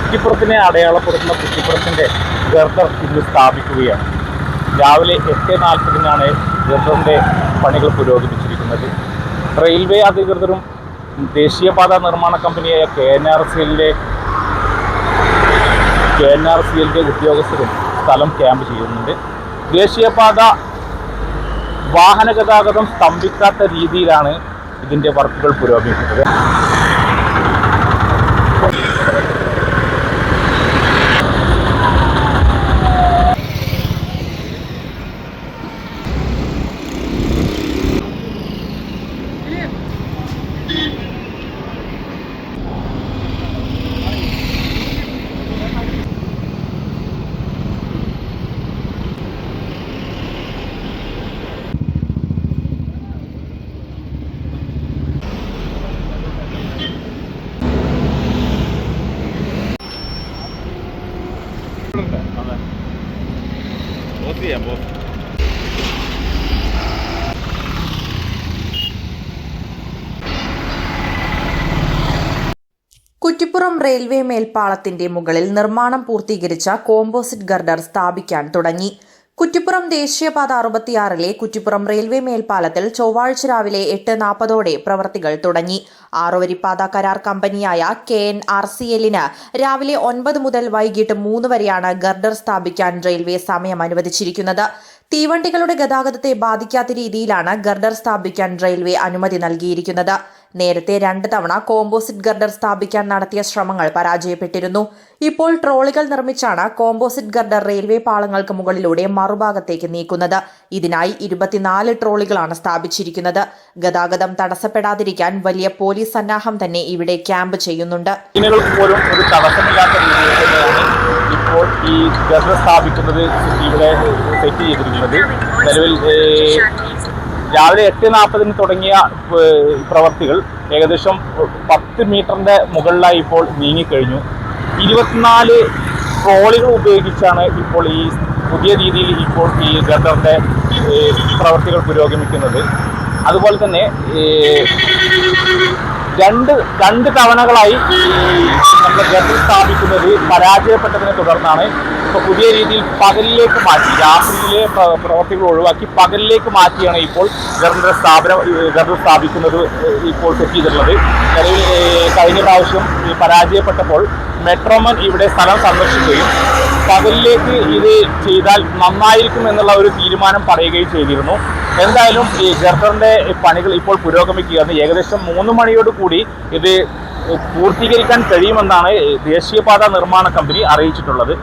കുറ്റിപ്പുറത്തിനെ അടയാളപ്പെടുത്തുന്ന കുറ്റിപ്പുറത്തിന്റെ ഗർദർ ഇന്ന് സ്ഥാപിക്കുകയാണ്. രാവിലെ എട്ട് നാൽപ്പതിനാണ് ഗർദറിന്റെ പണികൾ പുരോഗമിച്ചിരിക്കുന്നത്. റെയിൽവേ അധികൃതരും ദേശീയപാത നിർമ്മാണ കമ്പനിയായ കെ എൻ ആർ സി എല്ലിന്റെ കെ എൻ ആർ സി എല്ലിന്റെ ഉദ്യോഗസ്ഥരും സ്ഥലം ക്യാമ്പ് ചെയ്യുന്നുണ്ട്. ദേശീയപാത വാഹന ഗതാഗതം സ്തംഭിക്കാത്ത രീതിയിലാണ് ഇതിന്റെ വർക്കുകൾ പുരോഗമിക്കുന്നത്. കുറ്റിപ്പുറം റെയിൽവേ മേൽപ്പാളത്തിന്റെ മുകളിൽ നിർമ്മാണം പൂർത്തീകരിച്ച കോമ്പോസിറ്റ് ഗർഡർ സ്ഥാപിക്കാൻ തുടങ്ങി. കുറ്റിപ്പുറം ദേശീയപാത അറുപത്തിയാറിലെ കുറ്റിപ്പുറം റെയിൽവേ മേൽപ്പാലത്തിൽ ചൊവ്വാഴ്ച രാവിലെ എട്ട് നാൽപ്പതോടെ പ്രവർത്തികൾ തുടങ്ങി. ആറുവരിപ്പാത കരാർ കമ്പനിയായ കെ എൻ ആർ സി എല്ലിന് രാവിലെ ഒൻപത് മുതൽ വൈകിട്ട് മൂന്ന് വരെയാണ് ഗർഡർ സ്ഥാപിക്കാൻ റെയിൽവേ സമയം അനുവദിച്ചിരിക്കുന്നത്. തീവണ്ടികളുടെ ഗതാഗതത്തെ ബാധിക്കാത്ത രീതിയിലാണ് ഗർഡർ സ്ഥാപിക്കാൻ റെയിൽവേ അനുമതി നൽകിയിരിക്കുന്നത്. നേരത്തെ രണ്ട് തവണ കോമ്പോസിറ്റ് ഗർഡർ സ്ഥാപിക്കാൻ നടത്തിയ ശ്രമങ്ങൾ പരാജയപ്പെട്ടിരുന്നു. ഇപ്പോൾ ട്രോളികൾ നിർമ്മിച്ചാണ് കോമ്പോസിറ്റ് ഗർഡർ റെയിൽവേ പാളങ്ങൾക്ക് മുകളിലൂടെ മറുഭാഗത്തേക്ക് നീക്കുന്നത്. ഇതിനായി ഇരുപത്തിനാല് ട്രോളികളാണ് സ്ഥാപിച്ചിരിക്കുന്നത്. ഗതാഗതം തടസ്സപ്പെടാതിരിക്കാൻ വലിയ പോലീസ് സന്നാഹം തന്നെ ഇവിടെ ക്യാമ്പ് ചെയ്യുന്നുണ്ട്. ഇപ്പോൾ ഈ ഗർഡർ സ്ഥാപിക്കുന്നത് ഇവിടെ സെറ്റ് ചെയ്തിരിക്കുന്നത്. നിലവിൽ രാവിലെ എട്ട് നാൽപ്പതിന് തുടങ്ങിയ പ്രവർത്തികൾ ഏകദേശം പത്ത് മീറ്ററിന്റെ മുകളിലായി ഇപ്പോൾ നീങ്ങിക്കഴിഞ്ഞു. ഇരുപത്തിനാല് ട്രോളികൾ ഉപയോഗിച്ചാണ് ഇപ്പോൾ ഈ പുതിയ രീതിയിൽ ഇപ്പോൾ ഈ ഗർഡറിന്റെ പ്രവർത്തികൾ പുരോഗമിക്കുന്നത്. അതുപോലെ തന്നെ രണ്ട് രണ്ട് തവണകളായി നമ്മൾ ഗർഭം സ്ഥാപിക്കുന്നത് പരാജയപ്പെട്ടതിനെ തുടർന്നാണ് ഇപ്പോൾ പുതിയ രീതിയിൽ പകലിലേക്ക് മാറ്റി രാത്രിയിലെ പ്രവർത്തികൾ ഒഴിവാക്കി പകലിലേക്ക് മാറ്റിയാണ് ഇപ്പോൾ ഗവർണർ സ്ഥാപനം ഗവർണർ സ്ഥാപിക്കുന്നത് ഇപ്പോൾ സെറ്റ് ചെയ്തിട്ടുള്ളത്. നിലവിൽ കഴിഞ്ഞ പ്രാവശ്യം പരാജയപ്പെട്ടപ്പോൾ മെട്രോമൻ ഇവിടെ സ്ഥലം സന്ദർശിക്കുകയും പകലിലേക്ക് ഇത് ചെയ്താൽ നന്നായിരിക്കും എന്നുള്ള ഒരു തീരുമാനം പറയുകയും ചെയ്തിരുന്നു. എന്തായാലും ഈ ഗർഭറിന്റെ പണികൾ ഇപ്പോൾ പുരോഗമിക്കുകയാണ്. ഏകദേശം മൂന്ന് മണിയോട് കൂടി ഇത് പൂർത്തീകരിക്കാൻ കഴിയുമെന്നാണ് ദേശീയപാത നിർമ്മാണ കമ്പനി അറിയിച്ചിട്ടുള്ളത്.